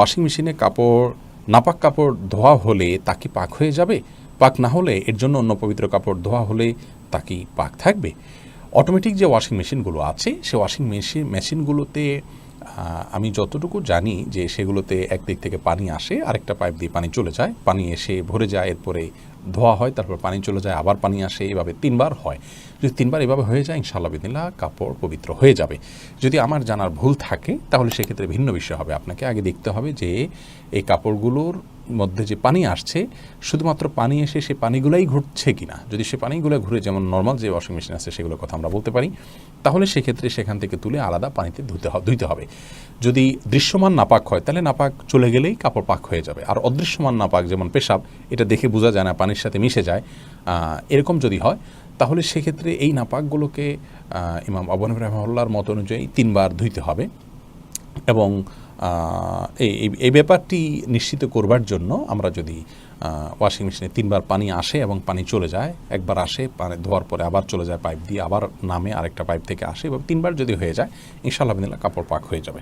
Washing মেশিনে কাপড়, নাপাক কাপড় ধোয়া হলে তা কি পাক হয়ে যাবে? পাক না হলে এর জন্য অন্য পবিত্র কাপড় ধোয়া হলে তা কি পাক থাকবে? অটোমেটিক যে ওয়াশিং মেশিনগুলো আছে, সে ওয়াশিং মেশিন মেশিনগুলোতে আমি যতটুকু জানি যে সেগুলোতে একদিক থেকে পানি আসে, আরেকটা পাইপ দিয়ে পানি চলে যায়। পানি এসে ভরে যায়, এরপরে ধোয়া হয়, তারপর পানি চলে যায়, আবার পানি আসে, এভাবে তিনবার হয়। যদি তিনবার এভাবে হয়ে যায়, ইনশাআল্লাহ বিদিল্লা কাপড় পবিত্র হয়ে যাবে। যদি আমার জানার ভুল থাকে, তাহলে সেক্ষেত্রে ভিন্ন বিষয় হবে। আপনাকে আগে দেখতে হবে যে এই কাপড়গুলোর মধ্যে যে পানি আসছে, শুধুমাত্র পানি এসে সে পানিগুলাই ঘুরছে কিনা? যদি সে পানিগুলো ঘুরে, যেমন নর্মাল যে ওয়াশিং মেশিন আছে, সেগুলোর কথা আমরা বলতে পারি, তাহলে সেক্ষেত্রে সেখান থেকে তুলে আলাদা পানিতে ধুতে হবে ধুইতে হবে। যদি দৃশ্যমান নাপাক হয়, তাহলে নাপাক চলে গেলেই কাপড় পাক হয়ে যাবে। আর অদৃশ্যমান নাপাক যেমন পেশাব, এটা দেখে বোঝা যায় না, পানির সাথে মিশে যায়। এরকম যদি হয়, তাহলে সেক্ষেত্রে এই নাপাকগুলোকে ইমাম আবনব রহমাল্লার মত অনুযায়ী তিনবার ধুইতে হবে। এবং এই ব্যাপারটি নিশ্চিত করবার জন্য আমরা যদি ওয়াশিং মেশিনে তিনবার পানি আসে এবং পানি চলে যায়, একবার আসে, পানি ধোয়ার পরে আবার চলে যায় পাইপ দিয়ে, আবার নামে আরেকটা পাইপ থেকে আসে এবং তিনবার যদি হয়ে যায়, ইনশাআল্লাহ কাপড় পাক হয়ে যাবে।